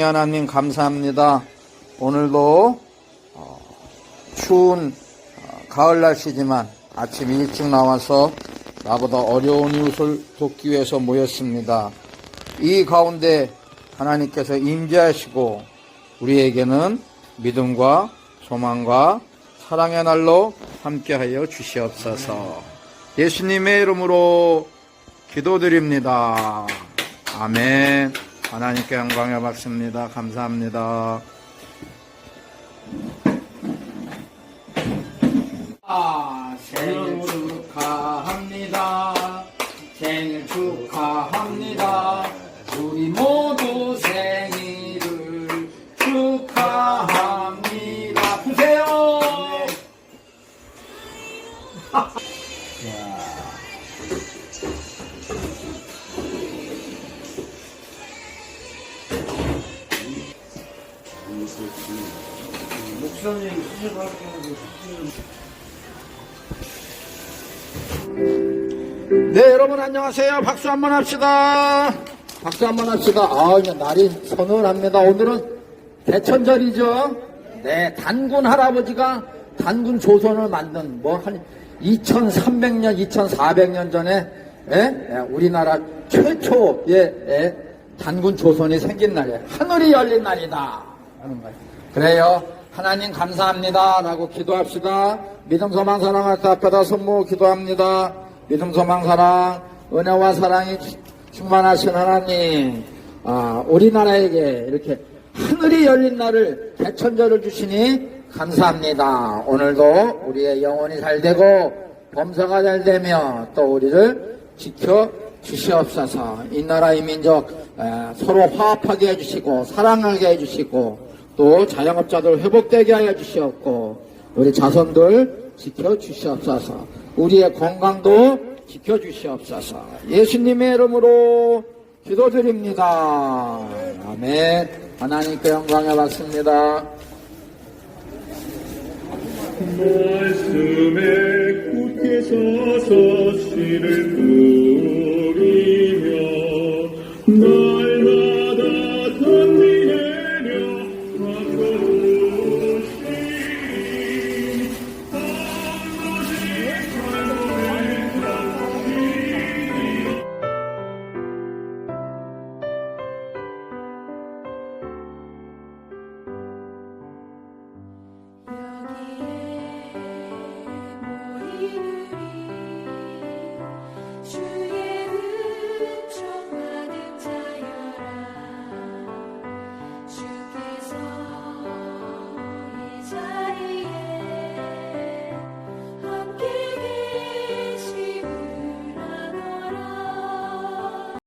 하나님 감사합니다. 오늘도 어, 추운 어, 가을 날씨지만 아침 일찍 나와서 나보다 어려운 이웃을 돕기 위해서 모였습니다. 이 가운데 하나님께서 임재하시고 우리에게는 믿음과 소망과 사랑의 날로 함께하여 주시옵소서. 예수님의 이름으로 기도드립니다. 아멘. 하나님께 영광을 받습니다. 감사합니다. 아, 생일 축하합니다. 생일 축하합니다. 우리 모두 생일을 축하합니다. 푸세요. 목사님 수술할게요. 네, 여러분 안녕하세요. 박수 한번 합시다. 박수 한번 합시다. 아, 이제 날이 서늘합니다. 오늘은 대천절이죠. 네, 단군 할아버지가 단군 조선을 만든 뭐 한 2300년, 2400년 전에 예? 예, 우리나라 최초의 예, 단군 조선이 생긴 날이에요. 하늘이 열린 날이다. 하는 거예요. 그래요. 하나님 감사합니다. 라고 기도합시다. 믿음, 소망, 사랑을 다 앞에다 손모 기도합니다. 믿음, 소망, 사랑, 은혜와 사랑이 충만하신 하나님, 아, 우리나라에게 이렇게 하늘이 열린 날을 대천절을 주시니 감사합니다. 오늘도 우리의 영혼이 잘 되고 범사가 잘 되며 또 우리를 지켜 주시옵소서. 이 나라 이 민족 에, 서로 화합하게 해주시고 사랑하게 해주시고 또 자영업자들 회복되게 하여 주시옵고 우리 자손들 지켜 주시옵소서. 우리의 건강도 지켜 주시옵소서. 예수님의 이름으로 기도드립니다. 아멘. 하나님께 영광을 받습니다. 말씀에 굳게 서서 씨를 끄